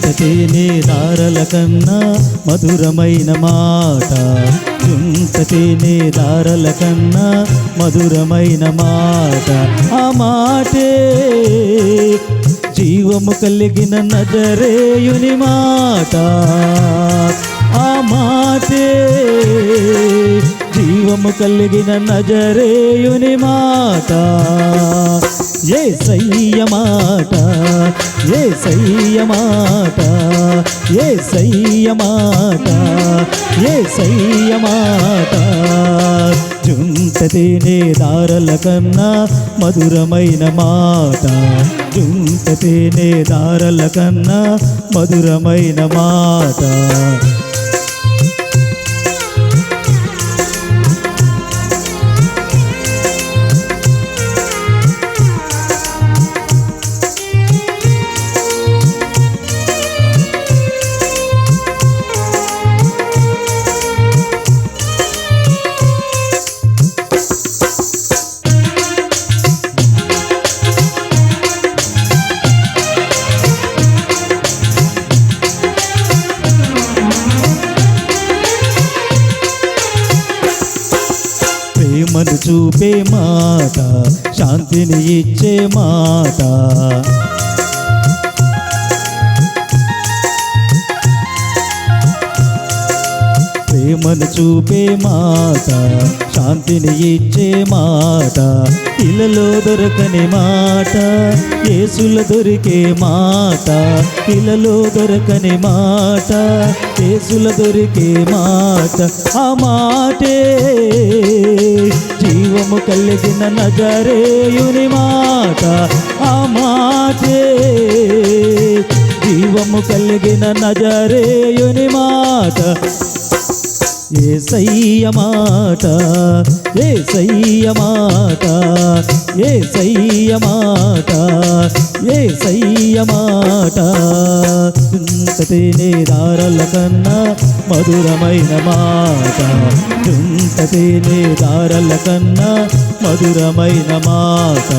చుంత తేనె దారల కన్నా మధురమైన మాట. చుంత తేనె దారల కన్నా మధురమైన మాట. ఆ మాటే జీవము కలిగిన నజరేయుని మాట. ఆ మాటే జీవము కలిగిన నజరేయుని మాట. ఏ సయ్య మాట ఏ సయ్య మాట ఏ సయ్య మాట ఏ సయ్య మాట. జుంట తేనె దారల కన్నా మధురమైన మాట. జుంట తేనె దారల కన్నా మధురమైన మాట. ప్రేమను చూపే మాట శాంతిని ఇచ్చే మాట. ప్రేమను చూపే మాట శాంతిని ఇచ్చే మాట. ఇలలో దొరకని మాట. యేసులో దొరికే మాట. ఇలలో దొరకని మాట. యేసులో దొరికే మాట. ఆ మాటే జీవము కలిగిన నజరేయుని మాట. ఆ మాటే జీవము కలిగిన నజరేయుని మాట. ఏ సయ్య మాట ఏ సయ్య మాట ఏ సయ్య మాట ఏ సయ్య మాట. చుంటతేనే దారల కన్నా మధురమైన మాట. చుంటతేనే దారల కన్నా మధురమైన మాట.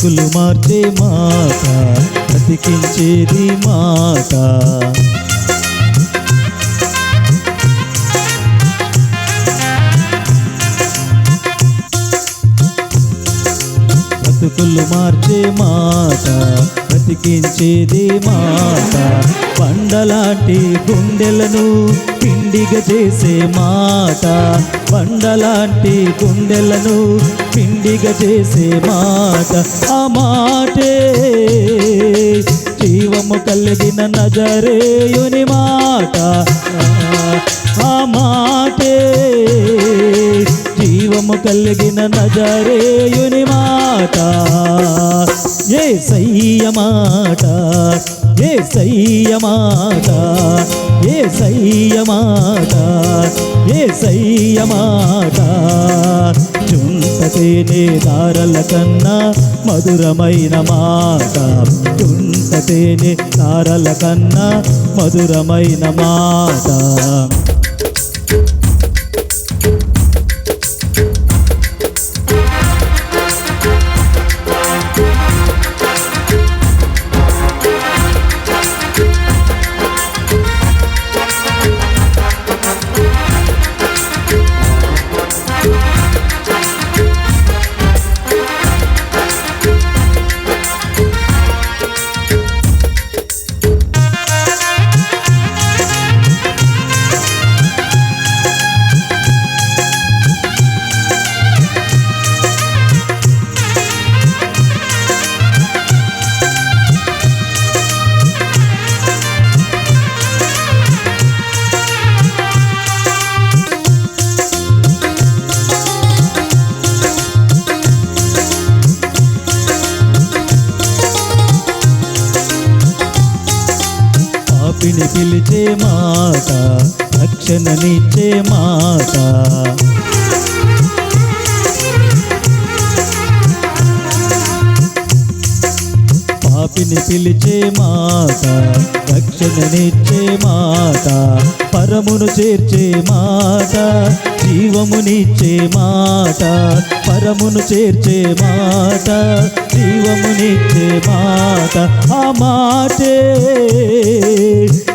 బ్రతుకులు మార్చే మాట బ్రతికించేది మాట. బ్రతుకులు మార్చే మాట బ్రతికించేది మాట. బండలాంటి గుండెలను పిండిగా చేసే మాట. బండలాంటి గుండెలను పిండిగా చేసే మాట. ఆ మాటే జీవము కలిగిన నజరేయుని మాట. ఆ మాటే జీవము కలిగిన నజరేయుని మాట. ఏ సయ్య మాట. ఏ సయ్య మాట ఏ సయ్య మాట ఏ సయ్య మాట చుంటతేనే దారల కన్నా మధురమైన మాట. చుంటతేనే దారల కన్నా మధురమైన మాట. అని పిలిచే మాట రక్షణనిచ్చే మాట. పాపిని పిలిచే మాట రక్షణనిచ్చే మాట పరమును చేర్చే మాట జీవమునిచ్చే మాట పరమును చేర్చే మాట జీవమునిచ్చే మాట. ఆ మాటే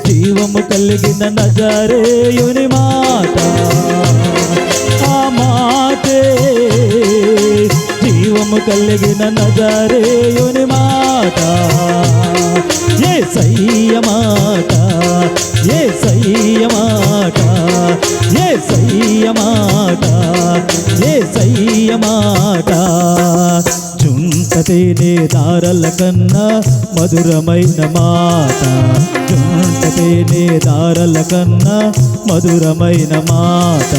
జీవము కలిగిన నజరేయుని మాట ఆ మాటే జీవము కలిగిన నజరేయుని మాట ఏ సయ్య మాట ఏ సయ్య మాట ఏ సయ్య మాట ఏ సయ్య మాట చుంటతేనే దారల కన్నా మధురమైన మాట. చుంటతేనే దారల కన్నా మధురమైన మాట.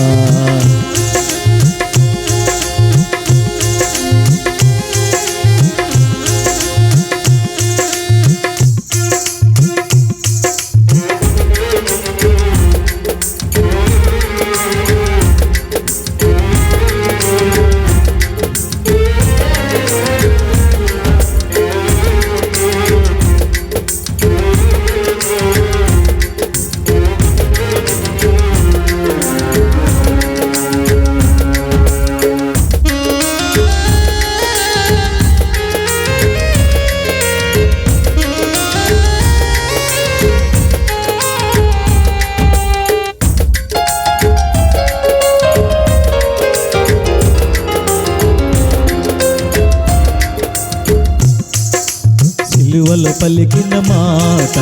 సిలువలో పలికిన మాట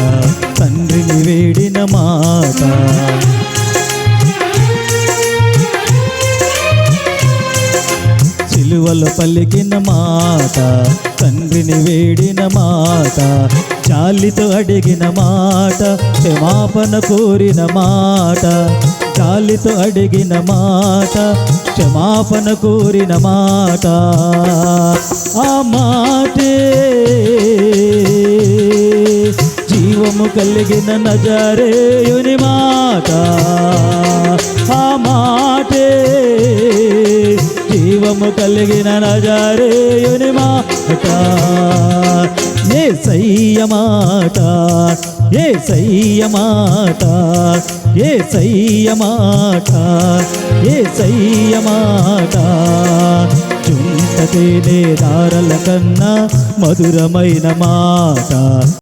తండ్రిని వేడిన మాట. సిలువలో పలికిన మాట తండ్రిని వేడిన మాట చాలితో అడిగిన మాట క్షమాపణ కోరిన మాట చాలితో అడిగిన మాట క్షమాపణ కోరిన మాట. ఆ మాటే జీవము కలిగిన నజరేయుని మాట ఆ మాటే జీవము కలిగిన నజరేయుని మాట ఏ సయ్య మాట ఏ సయ్య మాట ఏ సయ్య మాట ఏ సయ్య మాట చుంటతేనే దారల కన్నా మధురమైన మాట